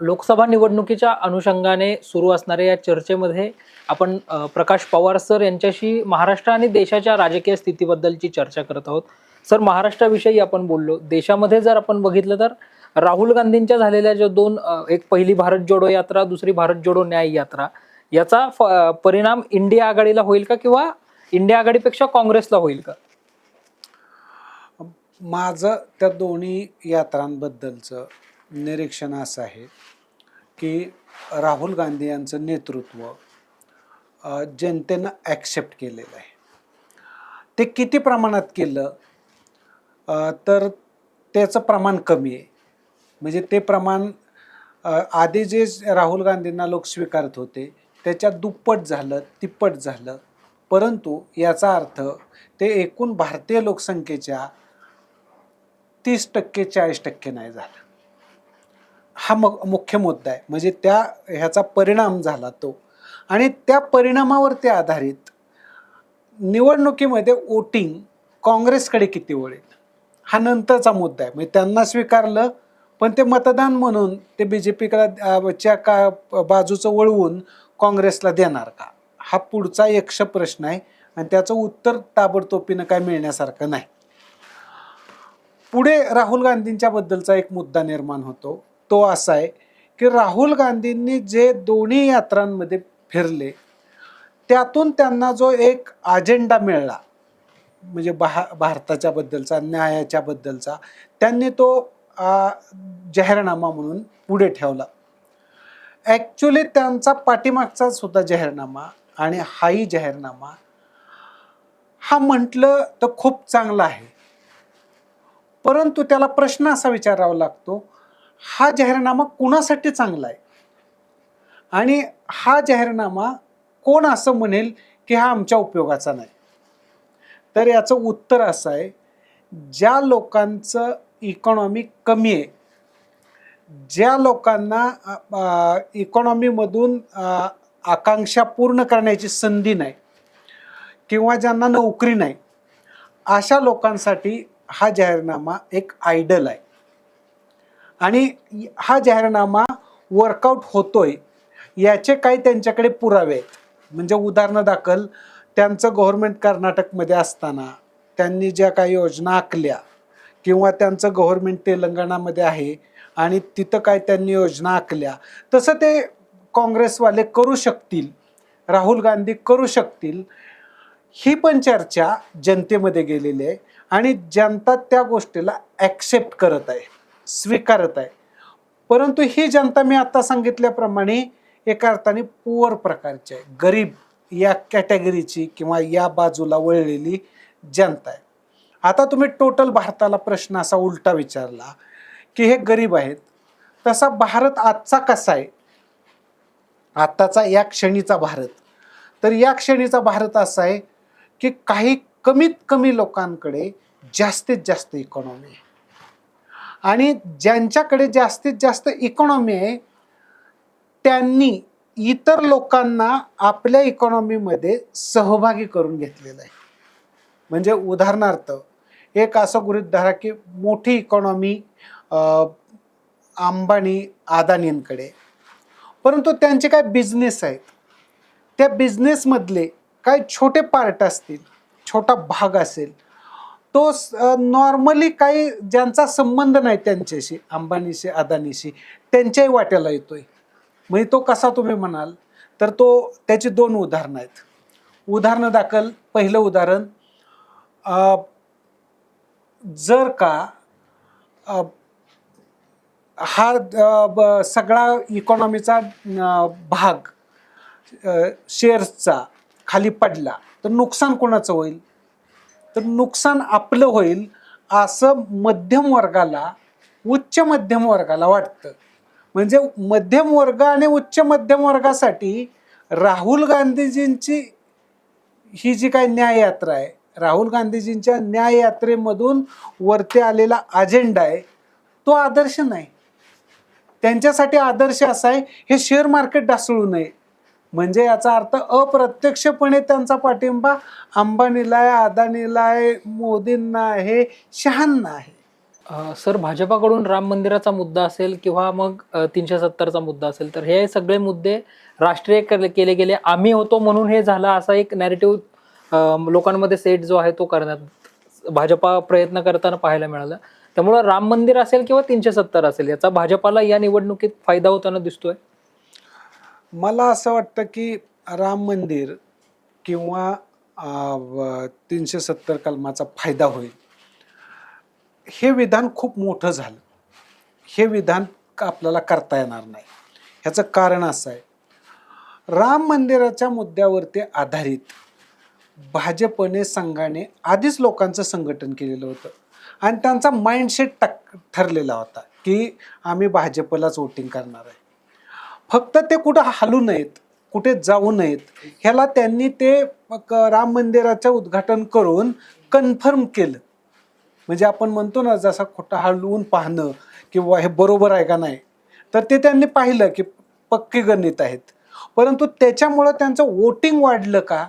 लोकसभा निवडणुकीच्या अनुषंगाने सुरू असणाऱ्या या चर्चेमध्ये आपण प्रकाश पवार सर यांच्याशी महाराष्ट्र आणि देशाच्या राजकीय स्थितीबद्दलची चर्चा करत आहोत. सर महाराष्ट्राविषयी आपण बोललो. देशामध्ये जर आपण बघितलं तर राहुल गांधींच्या झालेल्या ज्या दोन एक पहिली भारत जोडो यात्रा दुसरी भारत जोडो न्याय यात्रा याचा फ- परिणाम इंडिया आघाडीला होईल का किंवा इंडिया आघाडीपेक्षा काँग्रेसला होईल का? माझं त्या दोन्ही यात्रांबद्दलचं निरीक्षण असं आहे की राहुल गांधी यांचं नेतृत्व जनतेनं ॲक्सेप्ट केलेलं आहे. ते किती प्रमाणात केलं? तर त्याचं प्रमाण कमी आहे. म्हणजे ते प्रमाण आधी जे राहुल गांधींना लोक स्वीकारत होते त्याच्यात दुप्पट झालं तिप्पट झालं. परंतु याचा अर्थ ते एकूण भारतीय लोकसंख्येच्या तीस टक्के चाळीस टक्के नाही झालं. हा मग मुख्य मुद्दा आहे. म्हणजे त्या ह्याचा परिणाम झाला तो. आणि त्या परिणामावरती आधारित निवडणुकीमध्ये वोटिंग काँग्रेसकडे किती वळेल हा नंतरचा मुद्दा आहे. म्हणजे त्यांना स्वीकारलं पण ते मतदान म्हणून ते बी जे पीकडच्या का बाजूचं वळवून काँग्रेसला देणार का? हा पुढचा यक्ष प्रश्न आहे आणि त्याचं उत्तर ताबडतोबीनं काय मिळण्यासारखं नाही. पुढे राहुल गांधींच्या बद्दलचा एक मुद्दा निर्माण होतो. तो असा आहे की राहुल गांधींनी जे दोन्ही यात्रांमध्ये फिरले त्यातून त्यांना जो एक अजेंडा मिळाला म्हणजे भा भारताच्या बद्दलचा न्यायाच्या बद्दलचा त्यांनी तो जाहीरनामा म्हणून पुढे ठेवला. ॲक्च्युली त्यांचा पाठीमागचा सुद्धा जाहीरनामा आणि हाही जाहीरनामा हा म्हटलं तर खूप चांगला आहे. परंतु त्याला प्रश्न असा विचारावा लागतो हा जाहीरनामा कुणासाठी चांगला आहे? आणि हा जाहीरनामा कोण असं म्हणेल की हा आमच्या उपयोगाचा नाही? तर याचं उत्तर असं आहे ज्या लोकांचं इकॉनॉमी कमी आहे ज्या लोकांना इकॉनॉमीमधून आकांक्षा पूर्ण करण्याची संधी नाही किंवा ज्यांना नोकरी नाही अशा लोकांसाठी हा जाहीरनामा एक आयडल आहे. आणि हा जाहीरनामा वर्कआउट होतोय याचे काही त्यांच्याकडे पुरावे आहेत. म्हणजे उदाहरणं दाखल त्यांचं गव्हर्नमेंट कर्नाटकमध्ये असताना त्यांनी ज्या काही योजना आखल्या किंवा त्यांचं गव्हर्नमेंट तेलंगणामध्ये आहे आणि तिथं काय त्यांनी योजना आखल्या तसं ते काँग्रेसवाले करू शकतील राहुल गांधी करू शकतील ही पण चर्चा जनतेमध्ये गेलेली आहे आणि जनता त्या गोष्टीला ॲक्सेप्ट करत आहे. स्वीकारत आहे. परंतु ही जनता मी आता सांगितल्याप्रमाणे एका अर्थाने पुअर प्रकारची आहे. गरीब या कॅटेगरीची किंवा या बाजूला वळलेली जनता आहे. आता तुम्ही टोटल भारताला प्रश्न असा उलटा विचारला की हे गरीब आहेत. तसा भारत आजचा कसा आहे? आत्ताचा या क्षणीचा भारत. तर या क्षणीचा भारत असा आहे की काही कमीत कमी लोकांकडे जास्तीत जास्त इकॉनॉमी आहे. आणि ज्यांच्याकडे जास्तीत जास्त इकॉनॉमी आहे त्यांनी इतर लोकांना आपल्या इकॉनॉमीमध्ये सहभागी करून घेतलेलं आहे. म्हणजे उदाहरणार्थ एक असं गृहित धरा की मोठी इकॉनॉमी अंबानी अदानींकडे. परंतु त्यांचे काय बिझनेस आहेत? त्या बिझनेसमधले काय छोटे पार्ट असतील छोटा भाग असेल तो नॉर्मली काही ज्यांचा संबंध नाही त्यांच्याशी अंबानीशी अदानीशी त्यांच्याही वाट्याला येतोय. म्हणजे तो कसा तुम्ही म्हणाल तर तो त्याची दोन उदाहरणं आहेत. उदाहरणं दाखल पहिलं उदाहरण जर का हा ब- सगळा इकॉनॉमीचा भाग शेअर्सचा खाली पडला तर नुकसान कोणाचं होईल? तर नुकसान आपलं होईल असं मध्यम वर्गाला उच्च मध्यम वर्गाला वाटतं. म्हणजे मध्यम वर्ग आणि उच्च मध्यम वर्गासाठी राहुल गांधीजींची ही जी काही न्याययात्रा आहे राहुल गांधीजींच्या न्याययात्रेमधून वरती आलेला अजेंडा आहे तो आदर्श नाही. त्यांच्यासाठी आदर्श असा आहे हे शेअर मार्केट ढासळू नये. म्हणजे याचा अर्थ अप्रत्यक्षपणे त्यांचा पाठिंबा अंबानीला आहे अदानीला आहे मोदींना आहे शहांना आहे. अ, सर भाजपाकडून राम मंदिराचा मुद्दा असेल किंवा मग तीनशे सत्तरचा मुद्दा असेल तर हे सगळे मुद्दे राष्ट्रीय केले केले गेले. आम्ही होतो म्हणून हे झालं असा एक नॅरेटिव्ह लोकांमध्ये सेट जो आहे तो करण्यात भाजपा प्रयत्न करताना पाहायला मिळाला. त्यामुळं राम मंदिर असेल किंवा तीनशे सत्तर असेल याचा भाजपाला या निवडणुकीत फायदा होताना दिसतोय. मला असं वाटतं की राम मंदिर किंवा तीनशे सत्तर कलमाचा फायदा होईल. हे विधान खूप मोठं झालं. हे विधान आपल्याला करता येणार नाही? ह्याचं कारण असं आहे. राम मंदिराच्या मुद्द्यावरती आधारित भाजपने संघाने आधीच लोकांचं संघटन केलेलं होतं. आणि त्यांचा माइंडसेट टाक ठरलेला होता की आम्ही भाजपलाच वोटिंग करणार आहे. फक्त ते कुठं हलू नयेत कुठे जाऊ नयेत ह्याला त्यांनी ते राम मंदिराचं उद्घाटन करून कन्फर्म केलं. म्हणजे आपण म्हणतो ना जसा खोटा हलवून पाहणं किंवा हे बरोबर आहे का नाही तर ते त्यांनी पाहिलं की पक्की गणित आहेत. परंतु त्याच्यामुळं त्यांचं वोटिंग वाढलं का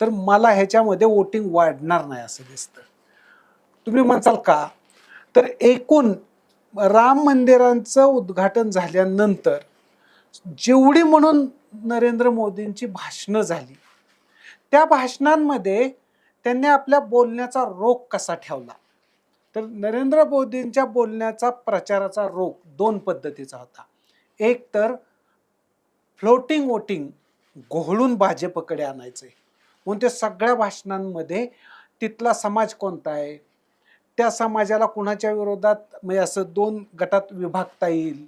तर मला ह्याच्यामध्ये वोटिंग वाढणार नाही असं दिसतं. तुम्ही म्हणसाल का? तर एकूण राम मंदिरांचं उद्घाटन झाल्यानंतर जेवढी म्हणून नरेंद्र मोदींची भाषणं झाली त्या भाषणांमध्ये त्यांनी आपल्या बोलण्याचा रोख कसा ठेवला? तर नरेंद्र मोदींच्या बोलण्याचा प्रचाराचा रोख दोन पद्धतीचा होता. एक तर फ्लोटिंग वोटिंग घोळून भाजपकडे आणायचे. म्हणून ते सगळ्या भाषणांमध्ये तिथला समाज कोणता आहे? त्या समाजाला कुणाच्या विरोधात म्हणजे असं दोन गटात विभागता येईल?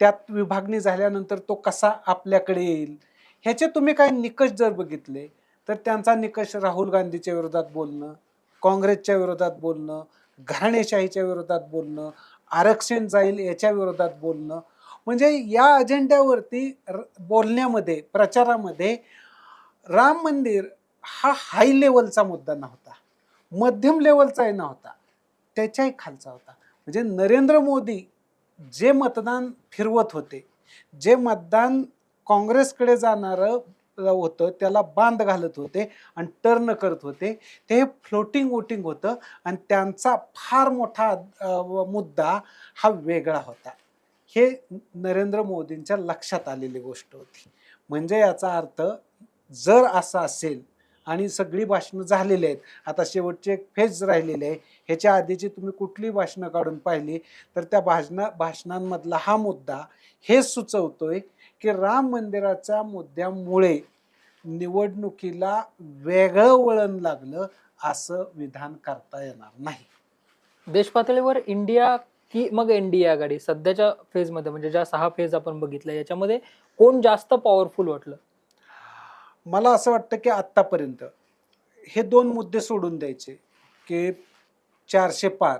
त्यात विभागणी झाल्यानंतर तो कसा आपल्याकडे येईल? ह्याचे तुम्ही काही निकष जर बघितले तर त्यांचा निकष राहुल गांधीच्या विरोधात बोलणं काँग्रेसच्या विरोधात बोलणं घराणेशाहीच्या विरोधात बोलणं आरक्षण जाईल याच्या विरोधात बोलणं. म्हणजे या अजेंड्यावरती र- बोलण्यामध्ये प्रचारामध्ये राम मंदिर हा हाय लेवलचा मुद्दा नव्हता. मध्यम लेवलचाही नव्हता. त्याच्याही खालचा होता. म्हणजे नरेंद्र मोदी जे मतदान फिरवत होते जे मतदान काँग्रेसकडे जाणारं होतं त्याला बांध घालत होते आणि टर्न करत होते. ते फ्लोटिंग वोटिंग होतं आणि त्यांचा फार मोठा मुद्दा हा वेगळा होता. हे नरेंद्र मोदींच्या लक्षात आलेली गोष्ट होती. म्हणजे याचा अर्थ जर असं असेल आणि सगळी भाषणं झालेली आहेत आता शेवटचे एक फेज राहिलेले आहे ह्याच्या आधीची तुम्ही कुठली भाषणं काढून पाहिली तर त्या भाषणा भाषणांमधला हा मुद्दा हे सुचवतोय की राम मंदिराच्या मुद्द्यामुळे निवडणुकीला वेगळं वळण लागलं असं विधान करता येणार नाही. देश पातळीवर इंडिया की मग एनडीए आघाडी? सध्याच्या फेजमध्ये म्हणजे ज्या सहा फेज आपण बघितल्या याच्यामध्ये कोण जास्त पॉवरफुल वाटलं? मला असं वाटतं की आत्तापर्यंत हे दोन मुद्दे सोडून द्यायचे की चारशे पार.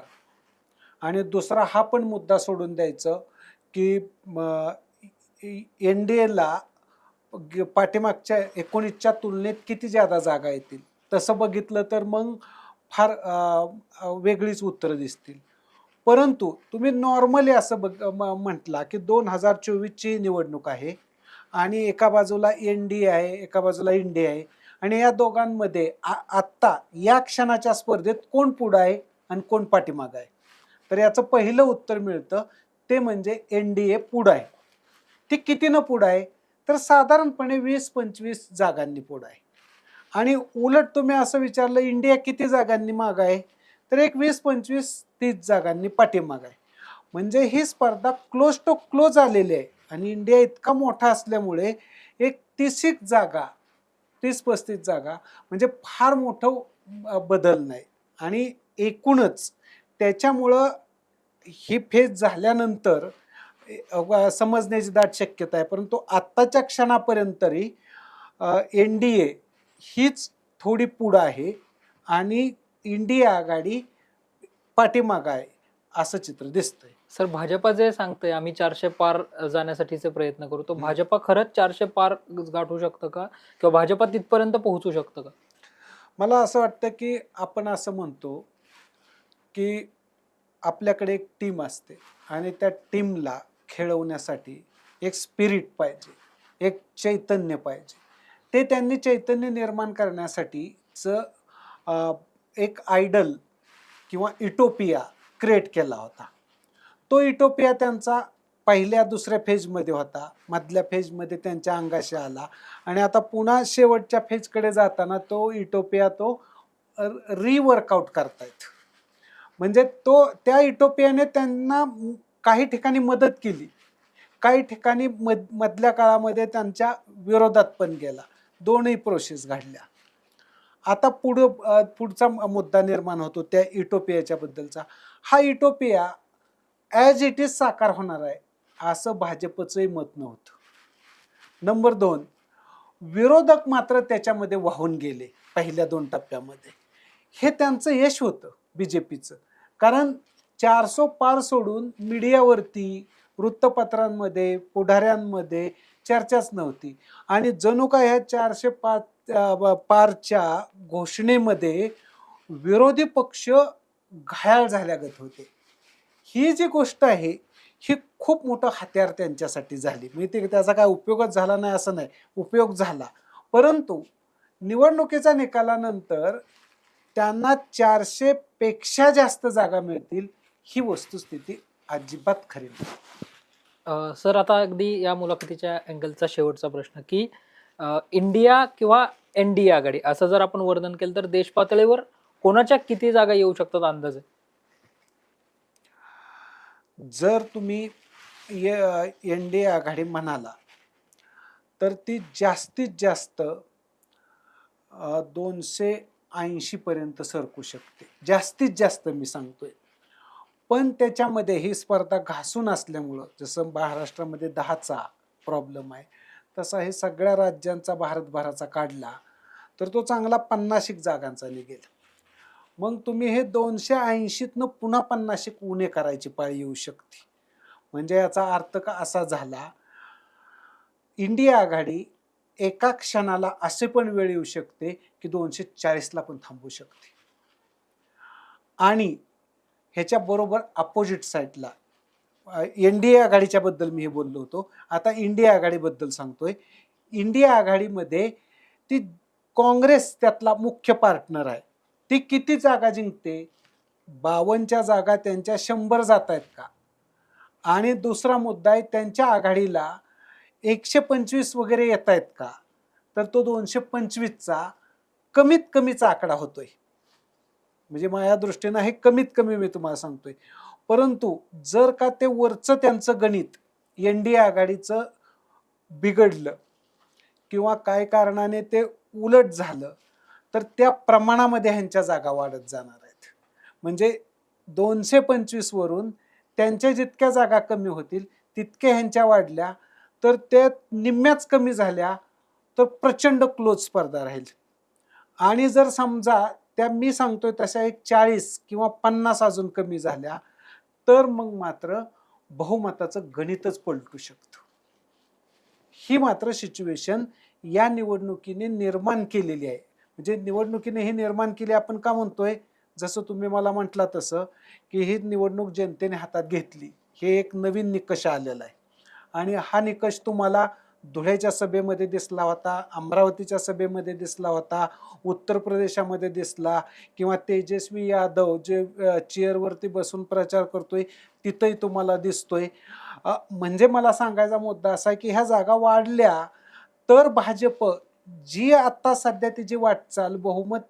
आणि दुसरा हा पण मुद्दा सोडून द्यायचं की एन डी एला पाठीमागच्या एकोणीसच्या तुलनेत किती ज्यादा जागा येतील? तसं बघितलं तर मग फार वेगळीच उत्तरं दिसतील. परंतु तुम्ही नॉर्मली असं बघ म- म्हटला की दोन हजार चोवीसची निवडणूक आहे आणि एका बाजूला एन डी आहे एका बाजूला इंडिया आहे आणि या दोघांमध्ये आ- आत्ता या क्षणाच्या स्पर्धेत कोण पुढं आहे? आणि कोण पाठीमागं आहे? तर याचं पहिलं उत्तर मिळतं ते म्हणजे एन डी ए पुढं आहे. ते कितीनं पुढं आहे? तर साधारणपणे वीस पंचवीस जागांनी पुढं आहे. आणि उलट तुम्ही असं विचारलं इंडिया किती जागांनी माग आहे? तर एक वीस पंचवीस तीस जागांनी पाठीमाग आहे. म्हणजे ही स्पर्धा क्लोज टू क्लोज आलेली आहे. आणि इंडिया इतका मोठा असल्यामुळे एक तीसिक जागा तीस पस्तीस जागा म्हणजे फार मोठं बदल नाही. आणि एकूणच. त्याच्यामुळं ही फेज झाल्यानंतर समजण्याची दाट शक्यता आहे. परंतु आत्ताच्या क्षणापर्यंत तरी एन डी ए हीच थोडी पुढं आहे आणि इंडिया आघाडी पाठीमागं आहे असं चित्र दिसतंय. सर भाजपा जे सांगतंय आम्ही चारशे पार जाण्यासाठीचे प्रयत्न करू तो. भाजपा खरंच चारशे पार गाठू शकतं का? किंवा भाजपा तिथपर्यंत पोहोचू शकतं का? मला असं वाटतं की आपण असं म्हणतो की आपल्याकडे एक टीम असते आणि त्या टीमला खेळवण्यासाठी एक स्पिरिट पाहिजे एक चैतन्य पाहिजे. ते त्यांनी चैतन्य निर्माण करण्यासाठीचं एक आयडल किंवा इटोपिया क्रिएट केला होता. तो इटोपिया त्यांचा पहिल्या दुसऱ्या फेजमध्ये होता. मधल्या फेजमध्ये त्यांच्या अंगाशी आला. आणि आता पुन्हा शेवटच्या फेजकडे जाताना तो इटोपिया तो रिवर्कआउट करतायत. म्हणजे तो त्या इटोपियाने त्यांना काही ठिकाणी मदत केली. काही ठिकाणी मध मधल्या काळामध्ये त्यांच्या विरोधात पण गेला. दोनही प्रोसेस घडल्या. आता पुढं पुढचा मुद्दा निर्माण होतो त्या इटोपियाच्या बद्दलचा. हा इटोपिया ॲज इट इज साकार होणार आहे असं भाजपचंही मत नव्हतं. नंबर दोन विरोधक मात्र त्याच्यामध्ये वाहून गेले पहिल्या दोन टप्प्यामध्ये. हे त्यांचं यश होतं बी जे पीचं कारण चारसो पार सोडून मीडियावरती वृत्तपत्रांमध्ये पुढाऱ्यांमध्ये चर्चाच नव्हती. आणि जणू काय ह्या चारशे पाच पारच्या घोषणेमध्ये विरोधी पक्ष घायाळ झाल्यागत होते. ही जी गोष्ट आहे ही खूप मोठं हत्यार त्यांच्यासाठी झाली. मी ते त्याचा काय उपयोगच झाला नाही असं नाही. उपयोग झाला. परंतु निवडणुकीच्या निकालानंतर त्यांना चारशे पेक्षा जास्त जागा मिळतील ही वस्तुस्थिती अजिबात खरी नाही. अ, सर आता अगदी या मुलाखतीच्या अँगलचा शेवटचा प्रश्न की अ, इंडिया किंवा एन डी आघाडी असं जर आपण वर्णन केलं तर देश पातळीवर कोणाच्या किती जागा येऊ शकतात अंदाजे? जर तुम्ही एन डी ए आघाडी म्हणाला तर ती जास्तीत जास्त अ, दोनशे ऐंशीपर्यंत सरकू शकते. जास्तीत जास्त मी सांगतोय. पण त्याच्यामध्ये ही स्पर्धा घासून असल्यामुळं जसं महाराष्ट्रामध्ये दहाचा प्रॉब्लेम आहे तसा हे सगळ्या राज्यांचा भारतभराचा काढला तर तो चांगला पन्नाशिक जागांचा निघेल. मग तुम्ही हे दोनशे ऐंशीतनं पुन्हा पन्नाशिक उणे करायची पाळी येऊ शकते. म्हणजे याचा अर्थ का असा झाला इंडिया आघाडी एका क्षणाला असे पण वेळ येऊ शकते की दोनशे चाळीसला पण थांबू शकते. आणि ह्याच्याबरोबर अपोजिट साईडला एन डी ए आघाडीच्या बद्दल मी हे बोललो होतो. आता इंडिया आघाडीबद्दल सांगतोय. इंडिया आघाडीमध्ये ती काँग्रेस त्यातला मुख्य पार्टनर आहे. ती किती जागा जिंकते? बावनच्या जागा त्यांच्या शंभर जात आहेत का? आणि दुसरा मुद्दा आहे त्यांच्या आघाडीला एकशे पंचवीस वगैरे येत आहेत का? तर तो दोनशे पंचवीसचा कमीत कमीचा आकडा होतोय. म्हणजे माझ्या दृष्टीनं हे कमीत कमी मी तुम्हाला सांगतोय. परंतु जर का ते वरचं त्यांचं गणित एन डी आघाडीचं बिघडलं किंवा काय कारणाने ते उलट झालं तर त्या प्रमाणामध्ये ह्यांच्या जागा वाढत जाणार आहेत. म्हणजे दोनशे पंचवीसवरून त्यांच्या जितक्या जागा कमी होतील तितक्या ह्यांच्या वाढल्या तर त्या निम्म्याच कमी झाल्या तर प्रचंड क्लोज स्पर्धा राहील. आणि जर समजा त्या मी सांगतोय तशा एक चाळीस किंवा पन्नास अजून कमी झाल्या तर मग मात्र बहुमताचं गणितच पलटू शकतं. ही मात्र सिच्युएशन या निवडणुकीने निर्माण केलेली आहे. म्हणजे निवडणुकीने हे निर्माण केली आपण का म्हणतोय? जसं तुम्ही मला म्हटलं तसं की ही निवडणूक जनतेने हातात घेतली. हे एक नवीन निकष आलेला आहे. आणि हा निकष तुम्हाला धुळ्याच्या सभेमध्ये दिसला होता अमरावतीच्या सभेमध्ये दिसला होता उत्तर प्रदेशामध्ये दिसला किंवा तेजस्वी यादव जे चेअरवरती बसून प्रचार करतोय तिथंही तुम्हाला दिसतोय. म्हणजे मला सांगायचा मुद्दा असा आहे की ह्या जागा वाढल्या तर भाजप जी आत्ता सध्या तिची वाटचाल बहुमत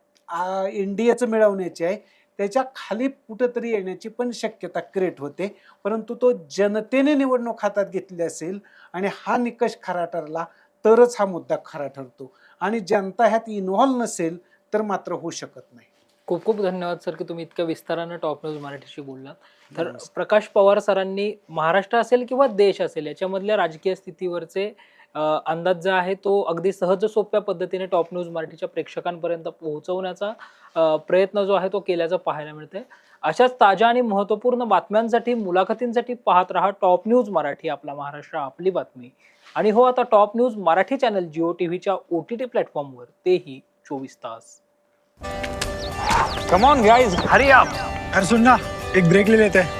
एन डी एचं मिळवण्याची आहे त्याच्याखाली कुठंतरी येण्याची पण शक्यता क्रिएट होते. परंतु तो जनतेने निवडणूक हातात घेतली असेल आणि हा निकष खरा ठरला तरच हा मुद्दा खरा ठरतो. आणि जनता ह्यात इन्व्हॉल्व नसेल तर मात्र होऊ शकत नाही. खूप खूप धन्यवाद सर की तुम्ही इतक्या विस्तारानं टॉप न्यूज मराठीशी बोललात. तर. प्रकाश पवार सरांनी महाराष्ट्र असेल किंवा देश असेल याच्यामधल्या राजकीय स्थितीवरचे अंदाज जो आहे तो अगदी सहज सोप्या पद्धतीने टॉप न्यूज मराठीच्या प्रेक्षकांपर्यंत पोहोचवण्याचा प्रयत्न जो आहे तो केल्याचं पाहायला मिळतंय. अशाच ताज्या आणि महत्त्वपूर्ण बातम्यांसाठी मुलाखतींसाठी पाहत रहा टॉप न्यूज मराठी आपला महाराष्ट्र आपली बातमी. आणि हो आता top news Marathi channel Jio टीव्हीच्या ओ टी टी प्लॅटफॉर्मवर तेही चोवीस तास. कम ऑन गाइस हरी आप अरे सुन ना एक ब्रेक ले लेते. हैं